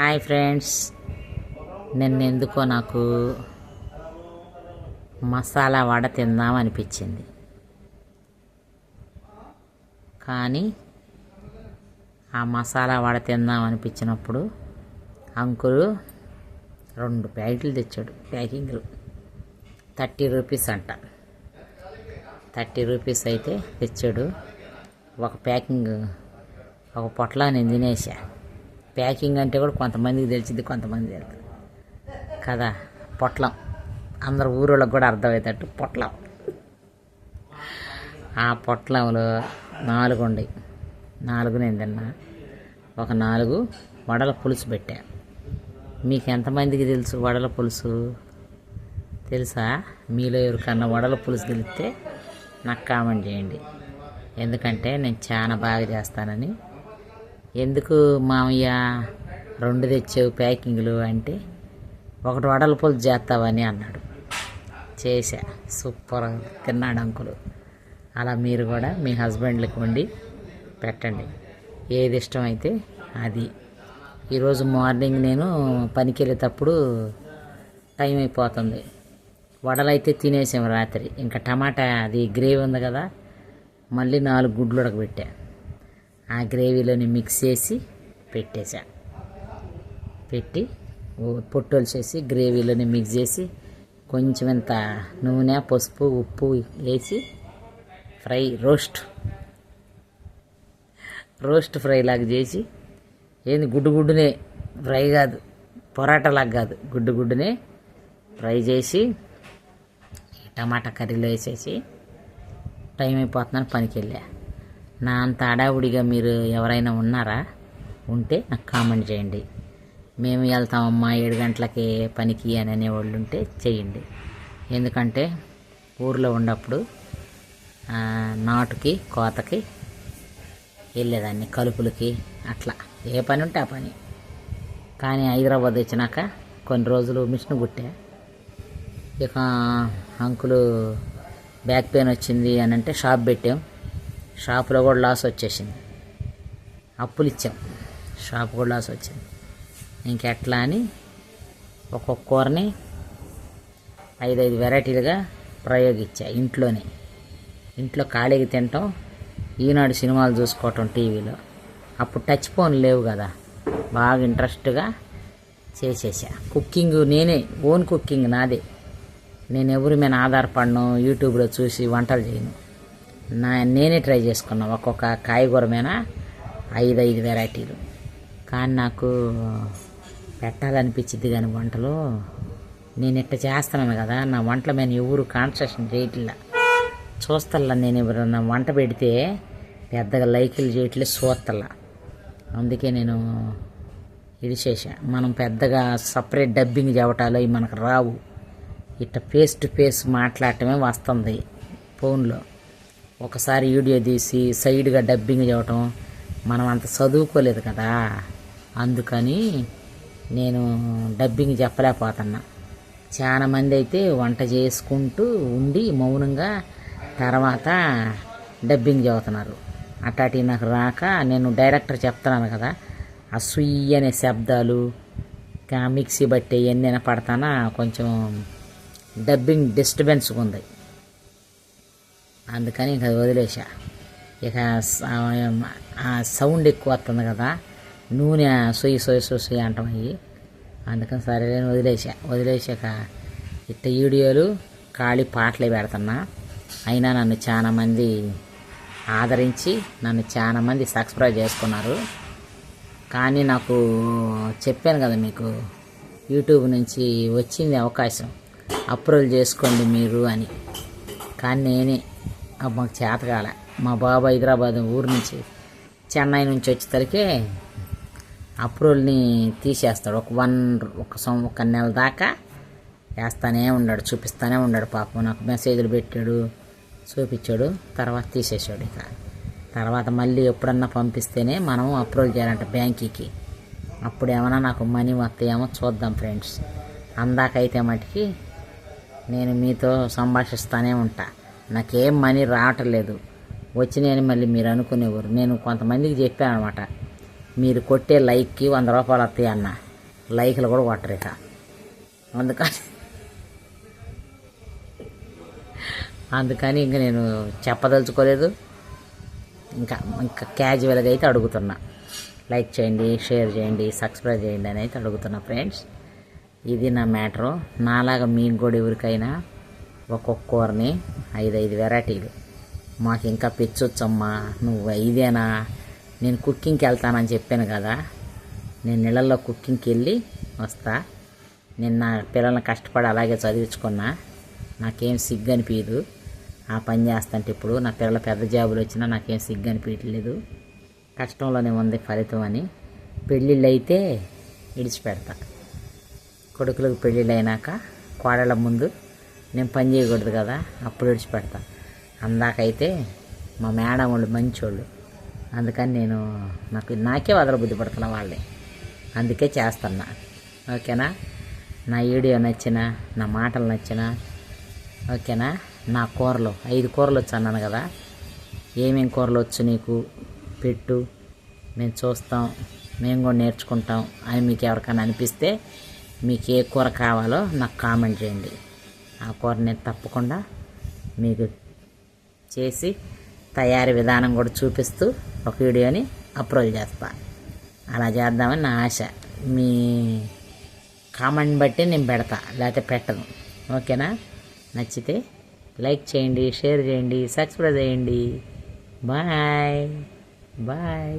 Hi friends. నిన్న ఎందుకో నాకు మసాలా వడ తిందాం అనిపించింది. కానీ ఆ మసాలా వడ తిందాం అనిపించినప్పుడు అంకులు రెండు ప్యాకెట్లు తెచ్చాడు. ప్యాకింగ్లు. థర్టీ రూపీస్ అంట. థర్టీ రూపీస్ అయితే తెచ్చాడు. ఒక ప్యాకింగ్ ఒక పొట్లా నేను తినేసా. ప్యాకింగ్ అంటే కూడా కొంతమందికి తెలిసింది కొంతమంది తెలుసు కదా? పొట్లం. అందరు ఊరోళ్ళకి కూడా అర్థమయ్యేటట్టు పొట్లం. ఆ పొట్లంలో నాలుగు ఉన్నాయి నాలుగు నేను తిన్నా. ఒక నాలుగు వడల పులుసు పెట్టా. మీకు ఎంతమందికి తెలుసు వడల పులుసు? తెలుసా? మీలో ఎవరికన్నా వడల పులుసు తెలిస్తే నాకు కామెంట్ చేయండి. ఎందుకంటే నేను చాలా బాగా చేస్తానని ఎందుకు మామయ్య రెండు తెచ్చావు ప్యాకింగ్లు అంటే ఒకటి వడల చేస్తావని అన్నాడు. చేశా. సూపర్ తిన్నాడు అంకులు. అలా మీరు కూడా మీ హస్బెండ్లకు వండి పెట్టండి. ఏది ఇష్టమైతే అది. ఈరోజు మార్నింగ్ నేను పనికి వెళ్ళేటప్పుడు టైం అయిపోతుంది. వడలైతే తినేసాం రాత్రి. ఇంకా టమాటా అది గ్రేవీ ఉంది కదా మళ్ళీ నాలుగు గుడ్లు ఉడకబెట్టా. ఆ గ్రేవీలోని మిక్స్ చేసి పెట్టేసా పెట్టి పొట్టోలు చేసి గ్రేవీలోని మిక్స్ చేసి కొంచెం ఇంత నూనె పసుపు ఉప్పు వేసి ఫ్రై రోస్ట్ రోస్ట్ ఫ్రై లాగా చేసి ఏంది గుడ్డు గుడ్డునే ఫ్రై కాదు పొరాటా లాగా కాదు గుడ్డు గుడ్డునే ఫ్రై చేసి టమాటా కర్రీలో వేసేసి టైం అయిపోతుందని పనికి వెళ్ళా నా అంత అడావుడిగా మీరు ఎవరైనా ఉన్నారా? ఉంటే నాకు కామెంట్ చేయండి. మేము వెళ్తామమ్మా ఏడు గంటలకి పనికి అని అనేవాళ్ళు ఉంటే చేయండి. ఎందుకంటే ఊర్లో ఉన్నప్పుడు నాటుకి కోతకి వెళ్ళేదాన్ని కలుపులకి అట్లా. ఏ పని ఉంటే ఆ పని. కానీ హైదరాబాద్ వచ్చినాక కొన్ని రోజులు మిషన్ కుట్టా. ఇక అంకులు బ్యాక్ పెయిన్ వచ్చింది అని అంటే షాప్ పెట్టాం. షాపులో కూడా లాస్ వచ్చేసింది. అప్పులు ఇచ్చాం. షాప్ కూడా లాస్ వచ్చింది. ఇంకెట్లా అని ఒక్కొక్క కూరని ఐదైదు వెరైటీలుగా ప్రయోగించా ఇంట్లోనే. ఇంట్లో ఖాళీగా తినటం ఈనాడు సినిమాలు చూసుకోవటం టీవీలో. అప్పుడు టచ్ ఫోన్ లేవు కదా. బాగా ఇంట్రెస్ట్గా చేసేసా. కుకింగ్ నేనే ఓన్ కుకింగ్ నాదే. నేను ఎవరి మీద ఆధారపడను యూట్యూబ్లో చూసి వంటలు చేయను. నా నేనే ట్రై చేసుకున్నా. ఒక్కొక్క కాయగూర మీద ఐదు ఐదు వెరైటీలు. కానీ నాకు పెట్టాలనిపించింది కానీ వంటలు. నేను ఇట్ట చేస్తున్నాను కదా నా వంటల మీద ఎవరు కాన్సన్ట్రేషన్ చేయట్లా. చూస్తల్లా నేను ఎవరన్నా వంట పెడితే పెద్దగా లైకులు చేయట్లే చూస్తల్లా. అందుకే నేను ఇది చేశా. మనం పెద్దగా సపరేట్ డబ్బింగ్ చెవటాలు అవి మనకు రావు. ఇట్ట ఫేస్ టు ఫేస్ మాట్లాడటమే వస్తుంది ఫోన్లో. ఒకసారి వీడియో తీసి సైడ్గా డబ్బింగ్ చేయటం మనం అంత చదువుకోలేదు కదా. అందుకని నేను డబ్బింగ్ చెప్పలేకపోతున్నా. చాలా మంది అయితే వంట చేసుకుంటూ ఉండి మౌనంగా తర్వాత డబ్బింగ్ చదువుతున్నారు. అట్లాంటి నాకు రాక నేను డైరెక్టర్ చెప్తున్నాను కదా ఆ సుయ్యి అనే శబ్దాలు మిక్సీ బట్టి ఎన్నైనా పడతానా కొంచెం డబ్బింగ్ డిస్టర్బెన్స్గా ఉంది. అందుకని ఇంకా వదిలేసా ఇక ఆ సౌండ్ ఎక్కువ వస్తుంది కదా నూనె సొయ్యి సొయ్యి సొయ్యి సొయ్యి అంటాం అందుకని సరే నేను వదిలేసా వదిలేసాక ఇట్ట వీడియోలు ఖాళీ పాటలే పెడుతున్నా. అయినా నన్ను చాలా మంది ఆదరించి నన్ను చాలా మంది సబ్స్క్రైబ్ చేసుకున్నారు. కానీ నాకు చెప్పాను కదా మీకు యూట్యూబ్ నుంచి వచ్చింది అవకాశం. అప్రూవల్ చేసుకోండి మీరు అని. కానీ నేనే అబ్బ మాకు చేతకాల మా బాబు హైదరాబాద్ ఊరు నుంచి చెన్నై నుంచి వచ్చేసరికి అప్రూవల్ని తీసేస్తాడు. ఒక వన్ ఒక సం ఒక నెల దాకా వేస్తానే ఉన్నాడు చూపిస్తానే ఉన్నాడు పాపం. నాకు మెసేజ్లు పెట్టాడు చూపించాడు తర్వాత తీసేసాడు ఇక. తర్వాత మళ్ళీ ఎప్పుడన్నా పంపిస్తేనే మనం అప్రూవల్ చేయాలంట బ్యాంకీకి. అప్పుడు ఏమైనా నాకు మనీ వస్తాయేమో చూద్దాం ఫ్రెండ్స్. అందాకైతే మటుకి నేను మీతో సంభాషిస్తూనే ఉంటా. నాకేం మనీ రావట్లేదు. వచ్చినాయని వచ్చి నేను మళ్ళీ మీరు అనుకునేవారు. నేను కొంతమందికి చెప్పాను అనమాట మీరు కొట్టే లైక్కి వంద రూపాయలు వస్తాయి అన్న. లైక్లు కూడా కొట్టరు ఇక. అందుకని అందుకని ఇంక నేను చెప్పదలుచుకోలేదు. ఇంకా ఇంకా క్యాజువల్గా అయితే అడుగుతున్నా. లైక్ చేయండి షేర్ చేయండి సబ్స్క్రైబ్ చేయండి అని అయితే అడుగుతున్నా ఫ్రెండ్స్. ఇది నా మ్యాటరు. నాలాగా మీకు కూడా ఎవరికైనా ఒక్కొక్క కూరని ఐదు ఐదు వెరైటీలు. మాకు ఇంకా పెంచొచ్చమ్మా నువ్వు ఐదేనా? నేను కుకింగ్కి వెళ్తానని చెప్పాను కదా నేను నీళ్ళల్లో కుకింగ్కి వెళ్ళి వస్తా. నేను నా పిల్లల్ని కష్టపడి అలాగే చదివించుకున్నా. నాకేం సిగ్గు అనిపించదు ఆ పని చేస్తాంటే ఇప్పుడు నా పిల్లల పెద్ద జాబులు వచ్చినా నాకేం సిగ్గు అనిపించలేదు కష్టంలోనే ఉంది ఫలితం అని పెళ్ళిళ్ళు అయితే విడిచిపెడతా కొడుకులకు పెళ్ళిళ్ళు అయినాక కోడళ్ళ ముందు నేను పని చేయకూడదు కదా అప్పుడు విడిచిపెడతా. అందాకైతే మా మేడం వాళ్ళు మంచోళ్ళు. అందుకని నేను నాకు నాకే వదల బుద్ధి పడుతున్నా వాళ్ళే. అందుకే చేస్తున్నా. ఓకేనా? నా వీడియో నచ్చిన నా మాటలు నచ్చిన ఓకేనా? నా కూరలు ఐదు కూరలు వచ్చు అన్నాను కదా. ఏమేం కూరలు వచ్చు నీకు? పెట్టు. మేము చూస్తాం. మేము కూడా నేర్చుకుంటాం. అని మీకు ఎవరికైనా అనిపిస్తే మీకు ఏ కూర కావాలో నాకు కామెంట్ చేయండి. ఆ కూర నేను తప్పకుండా మీకు చేసి తయారీ విధానం కూడా చూపిస్తూ ఒక వీడియోని అప్లోడ్ చేస్తాను అలా చేద్దామని నా ఆశ. మీ కామెంట్ బట్టి నేను పెడతా లేకపోతే పెట్టను. ఓకేనా? నచ్చితే లైక్ చేయండి షేర్ చేయండి సబ్స్క్రైబ్ చేయండి. బాయ్. బాయ్.